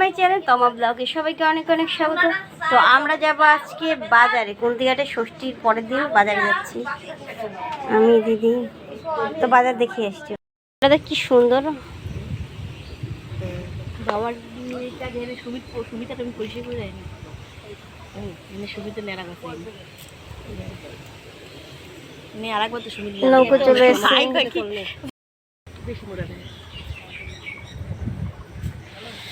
My channel তমা ব্লগে সবাইকে অনেক অনেক স্বাগত। তো আমরা যাব আজকে বাজারে কুন্তিঘাটে ষষ্ঠীর পরের দিন বাজারে যাচ্ছি। আমি দিদি তো বাজার দেখে এসছি। এটা কি সুন্দর? বাবার সুমিতা তুমি করে মানে সুমিতা নেড়া কথা আর একবার তো সুমিত নৌকো চলে এসছে।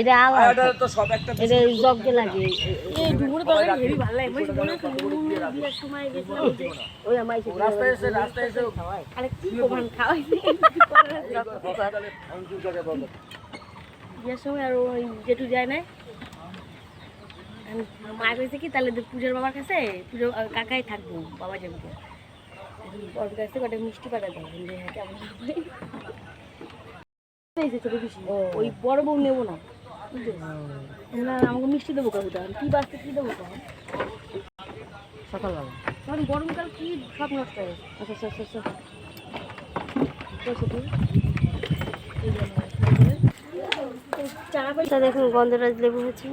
এটা আলাদা। আয়াটা তো সব একটা এটা জগকে লাগে। এই ডুমুর তরকারি হেভি ভালো লাগে। মানে মনে হচ্ছে বিয়ের সময় গেছিলাম। ওই আমার রাস্তায় এসে রাস্তায় এসে আরে কি। বিয়ের সময় ওই জেঠু যায় না। মা কইছে কি তাহলে পূজার বাবার কাছে পুজো কাকাই থাকব বাবা যাবে। তো। ওর কাছে কটা মিষ্টি পাঠা দেবো হ্যাঁ কেমন ওই বড় বউ নেব না? না আমাকে মিষ্টি দেবো কাকু তখন কি বাঁচতে কি দেবো সকালবেলা। তখন গরমকাল কি সব নষ্ট হয়ে আচ্ছা আচ্ছা আচ্ছা। চারা দেখুন গন্ধরাজ লেবু হয়েছে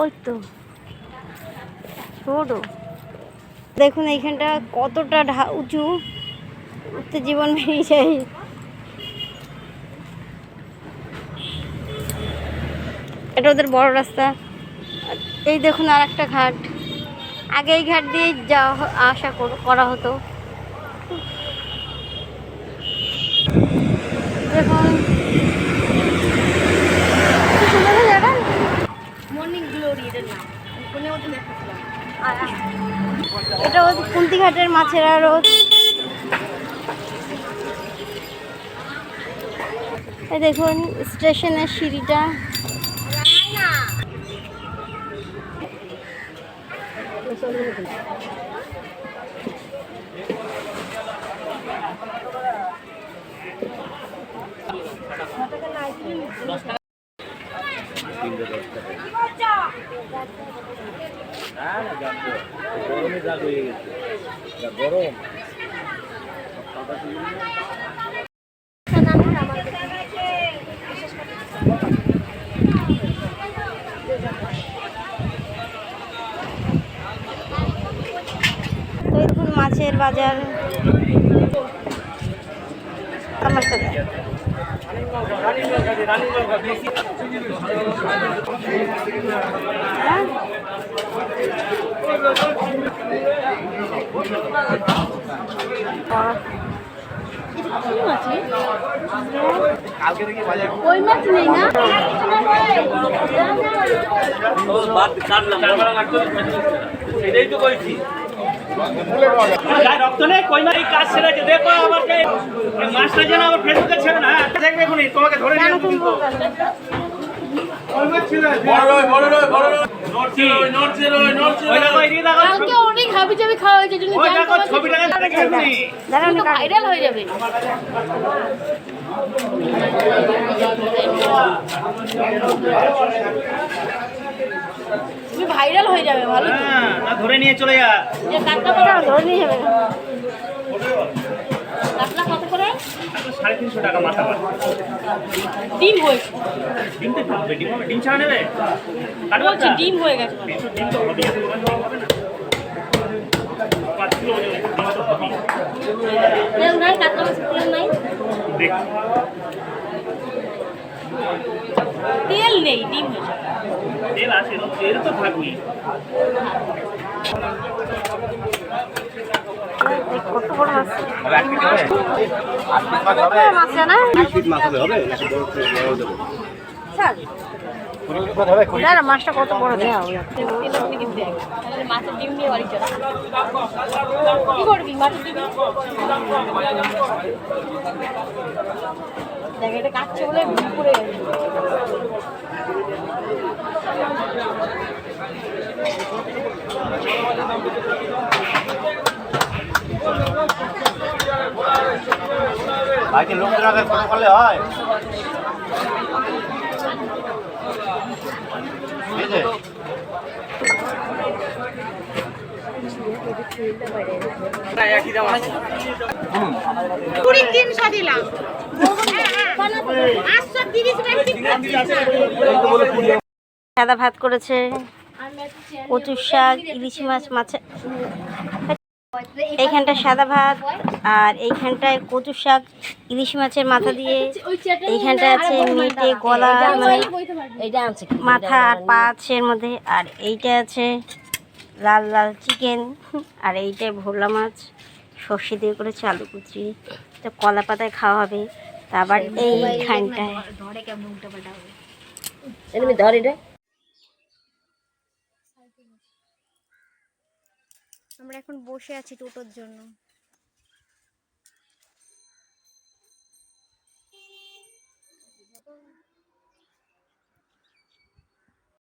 ওই তো। ছোট। দেখুন এইখানটা কতটা উঁচু। উঠতে জীবন বেরিয়ে যায়। এটা ওদের বড় রাস্তা। এই দেখুন আর একটা ঘাট। আগে এই ঘাট দিয়ে যাওয়া আসা কর- হতো। দেখুন। এটা ওই কুন্তিঘাটের মাছের এই দেখুন স্টেশনের সিঁড়িটা। গরমে যা হয়ে গেছে। গরম তো এই দেখুন মাছের বাজার। ওই মাছ নেই না? এটাই তো বলছি গায়ে রক্ত নেই কই মাছ কাজ ছেড়েছে দেখো আমাকে। মাছটা যেন আমার ফেসবুকে ছেড়ে না হ্যাঁ? দেখবে এখনই তোমাকে ধরে নিয়ে অনেক হাবি জাবি খাওয়া হয়েছে ভাইরাল হয়ে যাবে। তুমি ভাইরাল হয়ে যাবে ভালো হ্যাঁ না ধরে নিয়ে চলে যা। যে কাটটা ধরে নিয়ে যাবে কাটলা কত করে? সাড়ে তিনশো টাকা মাথা পার ডিম হয়েছে। ডিম তো ডিম হবে ডিম ছাড়া নেবে? কাটবো বলছি ডিম হয়ে গেছে। ডিম তো হবে পাঁচ কিলো ডিম তো তেল নাই কাটলা মাছের তেল নাই। দেখ। তেল নেই ডিম হয়েছে তেল তো থাকবেই। কত বড় মাছ মাছ না হবে হবে মাছটা কত বড় দেওয়া দেখ মাছের ডিম ডিম দেখ ভাইকে লোকদের আগে ফটো করলে হয়? আছে সাদা ভাত করেছে কচুর শাক ইলিশ মাছ মাছে এইখানটা সাদা ভাত আর এইখানটায় কচুর শাক ইলিশ মাছের মাথা দিয়ে এইখানটা আছে মেটে গলা মানে মাথা আর পা আছে এর মধ্যে আর এইটা আছে লাল লাল চিকেন আর এইটা ভোলা মাছ সর্ষে দিয়ে করে চালু কুচি তো কলা পাতায় খাওয়া হবে তারপর এইখানটায়। ধরে এমনি ধর আমরা এখন বসে আছি টোটোর জন্য।